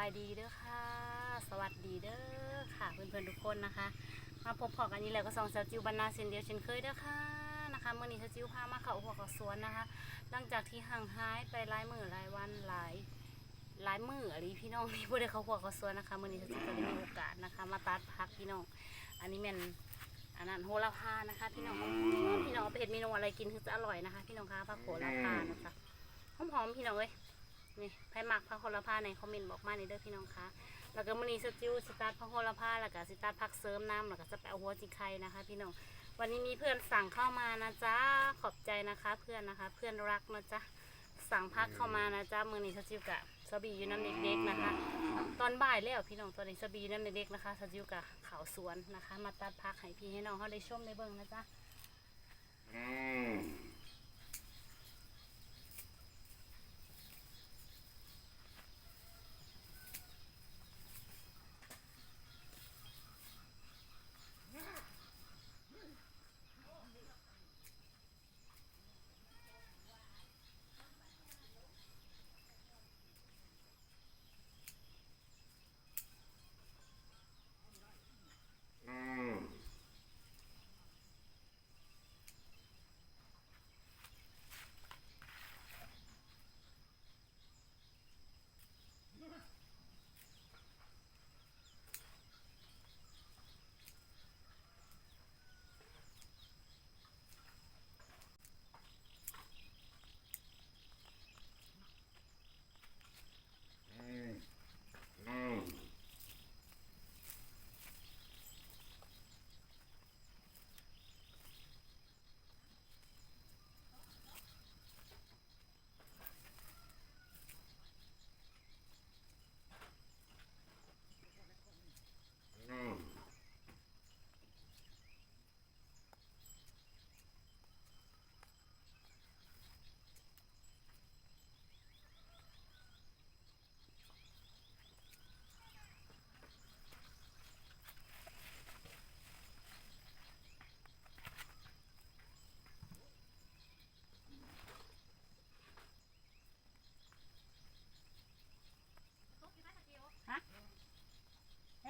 ายดีเด้อค่ะ สวัสดีเด้อค่ะ เพื่อนๆทุกคนนะคะ มาพบพอกันนี้แล้วก็สองสาวจิวบรรณาเซนเดียวเช่นเคยเด้อค่ะนะคะเมื่อนี้สาวจิวพามาเข้าหัวกับสวนนะคะ หลังจากที่ห่างหายไปหลายมือหลายวันหลายหลายมืออะไรพี่น้องที่บ่ได้เข้าหัวกับสวนนะคะเมื่อนี้สาวจิวก็ได้มีโอกาสนะคะ มาตัดพักพี่น้อง อันนี้แม่นอันนั้นโหระพานะคะ พี่น้องพี่น้องเป็ดเมนูอะไรกินถึงจะอร่อยนะคะ พี่น้องคะผักโหระพานะคะหอมๆพี่น้องเอ้ย นี่ไผ่หมักพักโหระพาในคอมเมนต์บอกมาในเด้อพี่น้องคะแล้วก็มันนี้สจิวสตาร์ทพักโหระพาแล้วก็สตาร์ทพักเสริมน้ำแล้วก็จะไปเอาหัวจิไข่นะคะ พี่น้องวันนี้มีเพื่อนสั่งเข้ามานะจ๊ะขอบใจนะคะ เพื่อนนะคะ เพื่อนรักนะจ๊ะสั่งพักเข้ามานะจ๊ะมือนี้สจิวกะสบีอยู่น้ำเด็กๆนะคะ ตอนบ่ายแล้วพี่น้องตอนนี้สบียน้ำเด็กๆนะคะสจิวกะเขาสวนนะคะ มาตัดพักให้พี่ให้น้องเขาได้ชมได้เบิ่งนะจ๊ะใ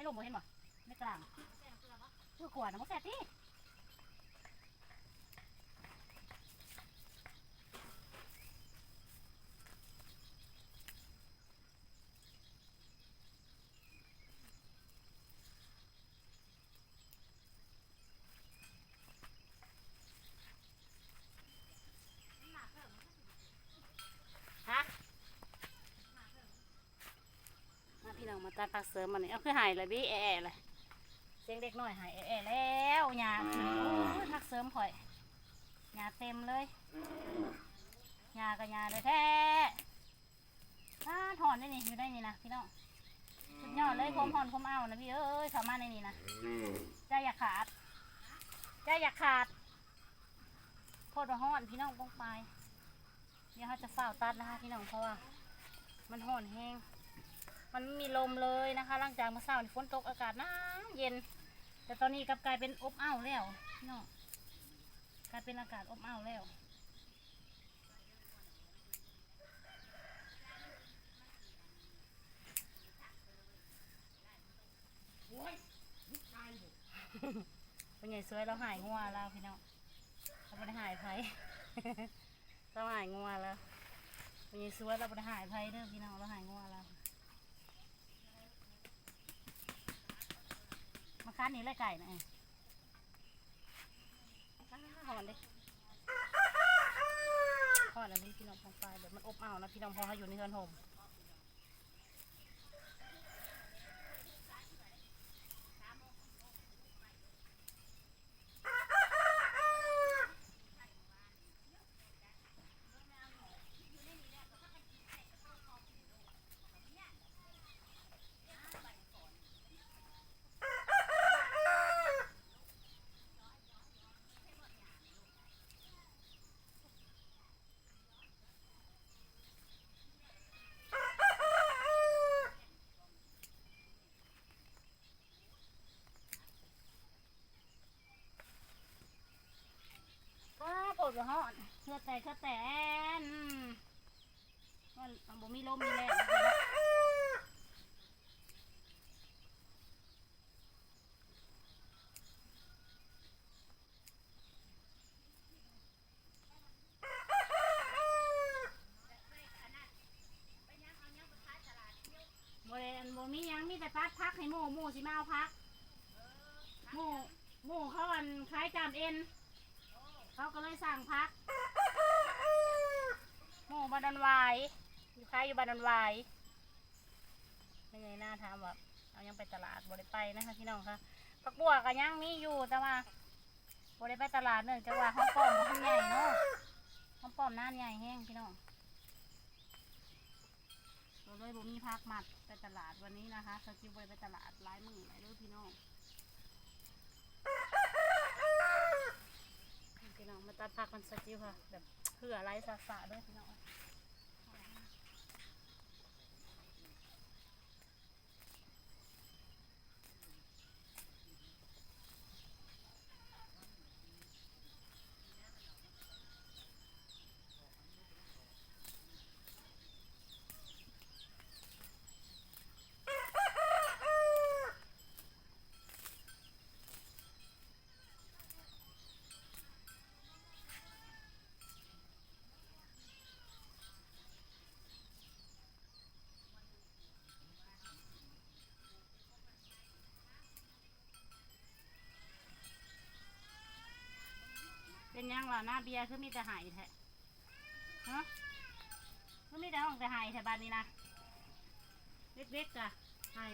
ลงบ่เห็นบ่ไม่กลางเพื่อขวดนะมแซ่บที่ฮะมาพี่น้องมาตัด ผักเสริมมาเนี่ยเอาคือหายเลยพี่แอะๆเลยเสียงเด็กน้อยหายแอะๆแล้วยาโอ้ยผักเสริมข่อยยาเต็มเลยยากับยาเลยแท้ถ้าถอนได้นี่อยู่ได้นี่นะพี่น้องสุดยอดเลยคมหอนคมเอานะพี่เอ้ยสามารถในนี่นะใจอย่าขาดใจอย่าขาดโคตรห้อนพี่น้องป้องไปเดี๋ยวเขาจะเฝ้าตัดนะคะพี่น้องเพราะว่ามันห่อนแห้ง มันไม่มีลมเลยนะคะหลังจากเมื่อเช้าฝนตกอากาศหนาวเย็น แต่ตอนนี้กลับกลายเป็นอบอ้าวแล้วพี่น้องกลายเป็นอากาศอบอ้าวแล้วเป็นใหญ่สวยเราหายงัวแล้วพี่น้องเราไม่ได้หายไผเราหายงัวแล้วเป็นใหญ่สวยเราไม่ได้หายไผเด้อพี่น้องเราหายงัวแล้ว มาคันนี้เลยไก่นะเองหอนดิหอนอันนี้พี่น้องพองไฟแบบมันอบอ้าวนะพี่น้องพอเขาอยู่ในเฮือนห่ม บ่ฮ้อนเพื่อแต่ก็แต่นมันบ่มีลมมีแรงบ่ได้อันบ่มีหยังมีแต่พักพักให้หมู่หมู่สิมาเอาพักหมู่หมู่เขาอันคล้ายจามเอ็น เขาก็เลยสั่งพักหมูบานดอนวายอยู่คล้ายอยู่บานดอนวายไม่ไงหน้าถามว่าเอายังไปตลาดบ่ได้ไปนะคะพี่น้องคะผักบัวก็ยังมีอยู่แต่ว่าบ่ได้ไปตลาดเนื่องจากว่าห้องป้อมห้องใหญ่เนาะห้องป้อมน้านใหญ่แห้งพี่น้องเราเลยบ่มีพักมัดไปตลาดวันนี้นะคะเขาคิวบ่ไปตลาดหลายมือหลายเด้อพี่น้อง พี่น้องมาตัดผักมันสจิวค่ะ แบบเผื่อไรสาสะด้วยพี่น้อง เป็นยังล่ะหน้าเบียร์คือมีแต่หายแท้ฮะคือมีแต่ห้องแต่หายแท้บ้านนี้นะเล็กๆกะหาย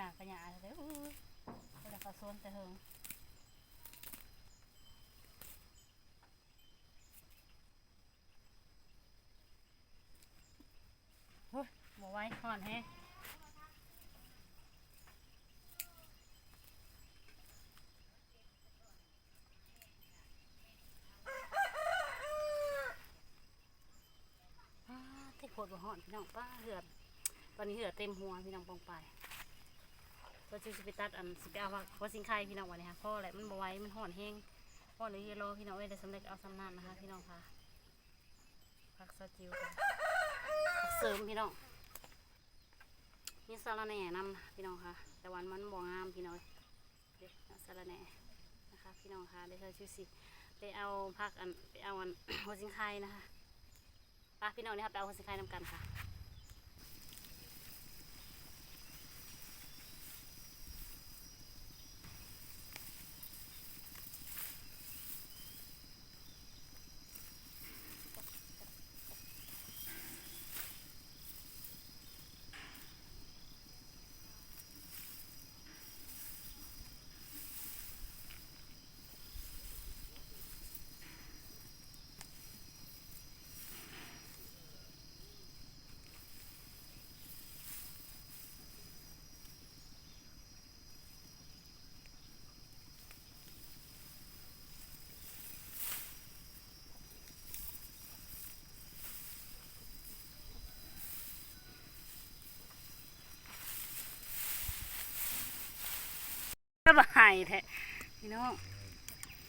หยากกระยาเลยอู้เวลาเขาโซนแต่เฮงเฮ้ยบอกไว้ห่อนแฮะป้าเทโคตรห่อนพี่น้องป้าเหือดตอนนี้เหือดเต็มหัวพี่น้องปองไป ก็จะสิไปตัดอันสิไปเอาว่าว่าสิงไข่พี่น้องวันนี้ค่ะเพราะอะไรมันบไหว้มันห่อนแห้งพ่อหรือเยโลพี่น้องเอ้ยได้สำเร็จเอาสำนานนะคะ พี่น้องค่ะผักสะจิวค่ะผักเสริมพี่น้องมีสาระแหน่นำพี่น้องค่ะ แต่วันมันบ่งามพี่น้องเด็กสาระแหน่นะคะพี่น้องค่ะได้เธอชื่อสิไปเอาผักอันไปเอาอันหัวสิงไข่นะคะไป้าพี่น้องนี่ครับไปเอาหัวสิงไข่นำกันค่ะายแท้พี่น้อง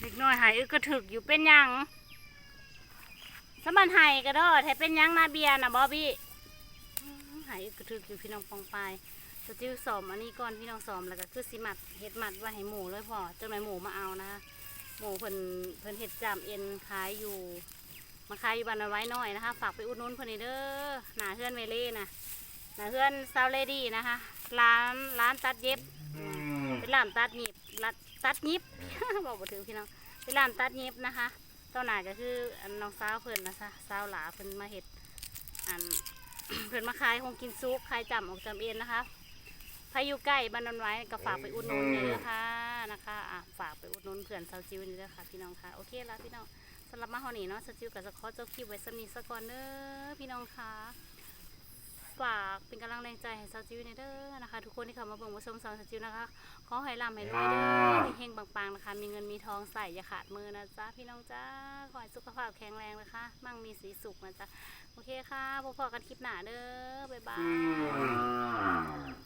เด็กน้อยหายอึกระถึกอยู่เป็นยังสมันหายกระโดดให้เป็นยังนาเบียนะบอบี้หายอึกกระถึกอยู่พี่น้องปองปลายสจิวสอมอันนี้ก่อนพี่น้องสอมแล้วก็คือสิมัดเห็ดมัดไว้ให้หมูเลยพอจนไหนหมูมาเอานะคะหมูเพิ่นเพิ่นเห็ดจามเอ็นขายอยู่มาขายอยู่บ้านเอาไว้หน่อยนะคะ ฝากไปอุดหนุนเพิ่นนี่เด้อหนาเฮือนเวเล่นะหนาเฮือนซาวเลดี้นะคะ ร้านร้านตัดเย็บ เป็นร้านตัดหยิบร้านตัดหยิบ บอกบ่ถึงพี่น้องเป็นร้านตัดหยิบนะคะตอนหน้าก็คืออันน้องสาวเพิ่นนะคะสาวหลาเพิ่นมาเห็ดอัน เพิ่นมาขายคงกินซุกขายจำออกจำเอ็นนะคะพายุใกล้บ้านนนไว้ก็ฝากไปอุดหนุนเลยนะคะนะคะอะฝากไปอุดหนุนเพื่อนสาวจิวนี่เด้อค่ะพี่น้องค่ะโอเคแล้วพี่น้องสำหรับมาฮอนี่เนาะสาวจิวกับสกอจบคลิปไว้สำนีสักก่อนเด้อพี่น้องค่ะ ฝากเป็นกำลังแรงใจให้สาวจิวนี่เด้อนะคะ ทุกคนที่เข้ามาเบิ่งมาชมสาวจิวนะคะขอให้ร่ำให้รวยเด้อเฮงๆปังๆนะคะ มีเงินมีทองใส่อย่าขาดมือนะจ๊ะพี่น้องจ้าขอให้สุขภาพแข็งแรงนะคะ มั่งมีสีสุขนะจ๊ะโอเคค่ะพบกันคลิปหน้าเด้อบ๊ายบา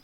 ย